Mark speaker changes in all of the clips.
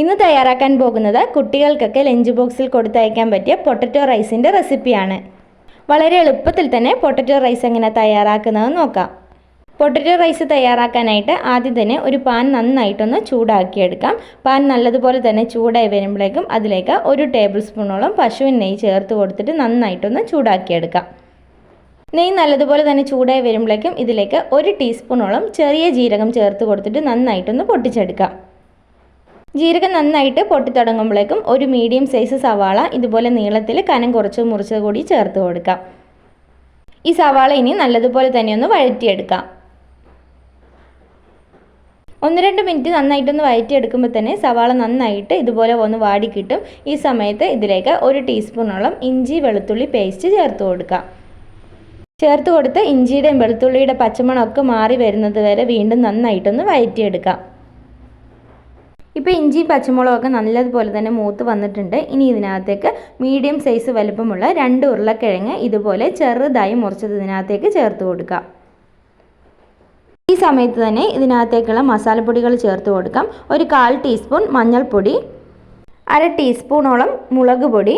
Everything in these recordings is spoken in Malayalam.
Speaker 1: ഇന്ന് തയ്യാറാക്കാൻ പോകുന്നത് കുട്ടികൾക്കൊക്കെ ലഞ്ച് ബോക്സിൽ കൊടുത്തയക്കാൻ പറ്റിയ പൊട്ടറ്റോ റൈസിന്റെ റെസിപ്പിയാണ്. വളരെ എളുപ്പത്തിൽ തന്നെ പൊട്ടറ്റോ റൈസ് എങ്ങനെ തയ്യാറാക്കുന്നതെന്ന് നോക്കാം. പൊട്ടറ്റോ റൈസ് തയ്യാറാക്കാനായിട്ട് ആദ്യം തന്നെ ഒരു പാൻ നന്നായിട്ടൊന്ന് ചൂടാക്കിയെടുക്കാം. പാൻ നല്ലതുപോലെ തന്നെ ചൂടായി വരുമ്പോഴേക്കും അതിലേക്ക് ഒരു ടേബിൾ സ്പൂണോളം പശുവിൻ നെയ്യ് ചേർത്ത് കൊടുത്തിട്ട് നന്നായിട്ടൊന്ന് ചൂടാക്കിയെടുക്കാം. നെയ്യ് നല്ലതുപോലെ തന്നെ ചൂടായി വരുമ്പോഴേക്കും ഇതിലേക്ക് ഒരു ടീസ്പൂണോളം ചെറിയ ജീരകം ചേർത്ത് കൊടുത്തിട്ട് നന്നായിട്ടൊന്ന് പൊട്ടിച്ചെടുക്കാം. ജീരകം നന്നായിട്ട് പൊട്ടിത്തുടങ്ങുമ്പോഴേക്കും ഒരു മീഡിയം സൈസ് സവാള ഇതുപോലെ നീളത്തിൽ കനം കുറച്ച് മുറിച്ചത് കൂടി ചേർത്ത് കൊടുക്കാം. ഈ സവാള ഇനി നല്ലതുപോലെ തന്നെ ഒന്ന് വഴറ്റിയെടുക്കാം. ഒന്ന് രണ്ട് മിനിറ്റ് നന്നായിട്ടൊന്ന് വഴറ്റിയെടുക്കുമ്പോൾ തന്നെ സവാള നന്നായിട്ട് ഇതുപോലെ ഒന്ന് വാടി കിട്ടും ഈ സമയത്ത് ഇതിലേക്ക് ഒരു ടീസ്പൂണോളം ഇഞ്ചി വെളുത്തുള്ളി പേസ്റ്റ് ചേർത്ത് കൊടുക്കാം. ചേർത്ത് കൊടുത്ത് ഇഞ്ചിയുടെയും വെളുത്തുള്ളിയുടെ പച്ചമണമൊക്കെ മാറി വരുന്നത് വരെ വീണ്ടും നന്നായിട്ടൊന്ന് വഴറ്റിയെടുക്കാം. ഇപ്പോൾ ഇഞ്ചി പച്ചമുളകൊക്കെ നല്ലതുപോലെ തന്നെ മൂത്ത് വന്നിട്ടുണ്ട്. ഇനി ഇതിനകത്തേക്ക് മീഡിയം സൈസ് വലുപ്പമുള്ള രണ്ട് ഉരുളക്കിഴങ്ങ് ഇതുപോലെ ചെറുതായി മുറിച്ചത് ഇതിനകത്തേക്ക് ചേർത്ത് കൊടുക്കാം. ഈ സമയത്ത് തന്നെ ഇതിനകത്തേക്കുള്ള മസാലപ്പൊടികൾ ചേർത്ത് കൊടുക്കാം. ഒരു കാൽ ടീസ്പൂൺ മഞ്ഞൾപ്പൊടി അര ടീസ്പൂണോളം മുളക് പൊടി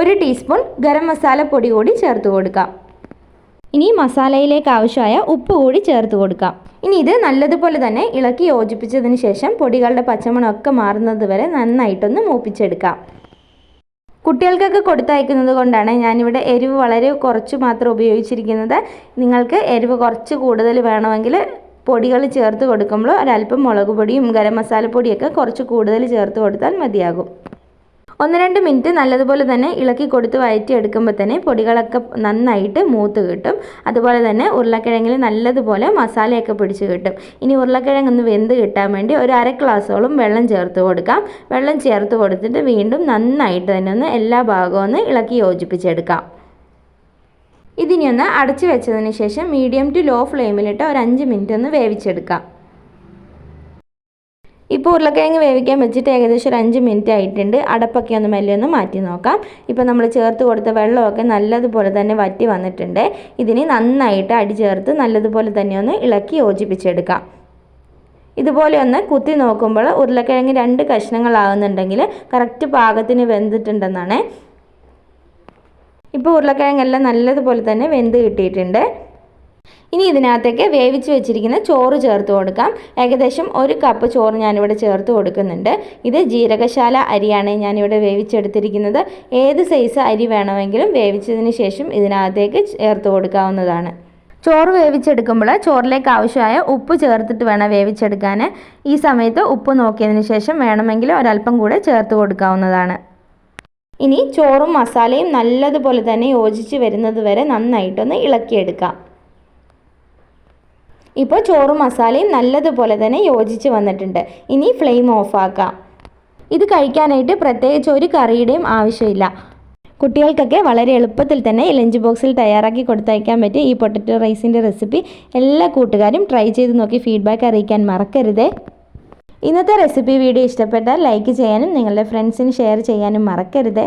Speaker 1: ഒരു ടീസ്പൂൺ ഗരം മസാല പൊടി കൂടി ചേർത്ത് കൊടുക്കാം. ഇനി മസാലയിലേക്ക് ആവശ്യമായ ഉപ്പ് കൂടി ചേർത്ത് കൊടുക്കാം. ഇനി ഇത് നല്ലതുപോലെ തന്നെ ഇളക്കി യോജിപ്പിച്ചതിന് ശേഷം പൊടികളുടെ പച്ചമണമൊക്കെ മാറുന്നത് വരെ നന്നായിട്ടൊന്ന് മൂപ്പിച്ചെടുക്കാം. കുട്ടികൾക്കൊക്കെ കൊടുത്തയക്കുന്നത് കൊണ്ടാണ് ഞാനിവിടെ എരിവ് വളരെ കുറച്ച് മാത്രം ഉപയോഗിച്ചിരിക്കുന്നത്. നിങ്ങൾക്ക് എരിവ് കുറച്ച് കൂടുതൽ വേണമെങ്കിൽ പൊടികൾ ചേർത്ത് കൊടുക്കുമ്പോൾ ഒരല്പം മുളക് പൊടിയും ഗരം മസാലപ്പൊടിയൊക്കെ കുറച്ച് കൂടുതൽ ചേർത്ത് കൊടുത്താൽ മതിയാകും. ഒന്ന് രണ്ട് മിനിറ്റ് നല്ലതുപോലെ തന്നെ ഇളക്കി കൊടുത്ത് വഴറ്റിയെടുക്കുമ്പോൾ തന്നെ പൊടികളൊക്കെ നന്നായിട്ട് മൂത്ത് കിട്ടും. അതുപോലെ തന്നെ ഉരുളക്കിഴങ്ങിൽ നല്ലതുപോലെ മസാലയൊക്കെ പിടിച്ച് കിട്ടും. ഇനി ഉരുളക്കിഴങ്ങ് ഒന്ന് വെന്ത് കിട്ടാൻ വേണ്ടി ഒരു അര ഗ്ലാസോളം വെള്ളം ചേർത്ത് കൊടുക്കാം. വെള്ളം ചേർത്ത് കൊടുത്തിട്ട് വീണ്ടും നന്നായിട്ട് തന്നെ ഒന്ന് എല്ലാ ഭാഗവും ഒന്ന് ഇളക്കി യോജിപ്പിച്ചെടുക്കാം. ഇതിനി ഒന്ന് അടച്ചു വെച്ചതിന് ശേഷം മീഡിയം ടു ലോ ഫ്ലെയിമിലിട്ട് ഒരു അഞ്ച് മിനിറ്റ് ഒന്ന് വേവിച്ചെടുക്കാം. ഇപ്പോൾ ഉരുളക്കിഴങ്ങ് വേവിക്കാൻ വെച്ചിട്ട് ഏകദേശം ഒരു അഞ്ച് മിനിറ്റ് ആയിട്ടുണ്ട്. അടപ്പൊക്കെ ഒന്ന് മെല്ലെ ഒന്ന് മാറ്റി നോക്കാം. ഇപ്പോൾ നമ്മൾ ചേർത്ത് കൊടുത്ത വെള്ളമൊക്കെ നല്ലതുപോലെ തന്നെ വറ്റി വന്നിട്ടുണ്ട്. ഇതിന് നന്നായിട്ട് അടി ചേർത്ത് നല്ലതുപോലെ തന്നെ ഒന്ന് ഇളക്കി യോജിപ്പിച്ചെടുക്കാം. ഇതുപോലെ ഒന്ന് കുത്തി നോക്കുമ്പോൾ ഉരുളക്കിഴങ്ങ് രണ്ട് കഷ്ണങ്ങളാകുന്നുണ്ടെങ്കിൽ കറക്റ്റ് പാകത്തിന് വെന്തിട്ടുണ്ടെന്നാണ്. ഇപ്പോൾ ഉരുളക്കിഴങ്ങെല്ലാം നല്ലതുപോലെ തന്നെ വെന്ത് കിട്ടിയിട്ടുണ്ട്. ഇനി ഇതിനകത്തേക്ക് വേവിച്ച് വെച്ചിരിക്കുന്ന ചോറ് ചേർത്ത് കൊടുക്കാം. ഏകദേശം ഒരു കപ്പ് ചോറ് ഞാനിവിടെ ചേർത്ത് കൊടുക്കുന്നുണ്ട്. ഇത് ജീരകശാല അരിയാണ് ഞാനിവിടെ വേവിച്ചെടുത്തിരിക്കുന്നത്. ഏത് സൈസ് അരി വേണമെങ്കിലും വേവിച്ചതിന് ശേഷം ഇതിനകത്തേക്ക് ചേർത്ത് കൊടുക്കാവുന്നതാണ്. ചോറ് വേവിച്ചെടുക്കുമ്പോൾ ചോറിലേക്ക് ആവശ്യമായ ഉപ്പ് ചേർത്തിട്ട് വേണം വേവിച്ചെടുക്കാൻ. ഈ സമയത്ത് ഉപ്പ് നോക്കിയതിന് ശേഷം വേണമെങ്കിൽ ഒരല്പം കൂടെ ചേർത്ത് കൊടുക്കാവുന്നതാണ്. ഇനി ചോറും മസാലയും നല്ലതുപോലെ തന്നെ യോജിച്ച് വരുന്നത് വരെ നന്നായിട്ടൊന്ന് ഇളക്കിയെടുക്കാം. ഇപ്പോൾ ചോറും മസാലയും നല്ലതുപോലെ തന്നെ യോജിച്ച് വന്നിട്ടുണ്ട്. ഇനി ഫ്ലെയിം ഓഫാക്കാം. ഇത് കഴിക്കാനായിട്ട് പ്രത്യേകിച്ച് ഒരു കറിയുടെയും ആവശ്യമില്ല. കുട്ടികൾക്കൊക്കെ വളരെ എളുപ്പത്തിൽ തന്നെ ലഞ്ച് ബോക്സിൽ തയ്യാറാക്കി കൊടുത്തയക്കാൻ പറ്റിയ ഈ പൊട്ടറ്റോ റൈസിന്റെ റെസിപ്പി എല്ലാ കൂട്ടുകാരും ട്രൈ ചെയ്ത് നോക്കി ഫീഡ്ബാക്ക് അറിയിക്കാൻ മറക്കരുതേ. ഇന്നത്തെ റെസിപ്പി വീഡിയോ ഇഷ്ടപ്പെട്ടാൽ ലൈക്ക് ചെയ്യാനും നിങ്ങളുടെ ഫ്രണ്ട്സിന് ഷെയർ ചെയ്യാനും മറക്കരുതേ.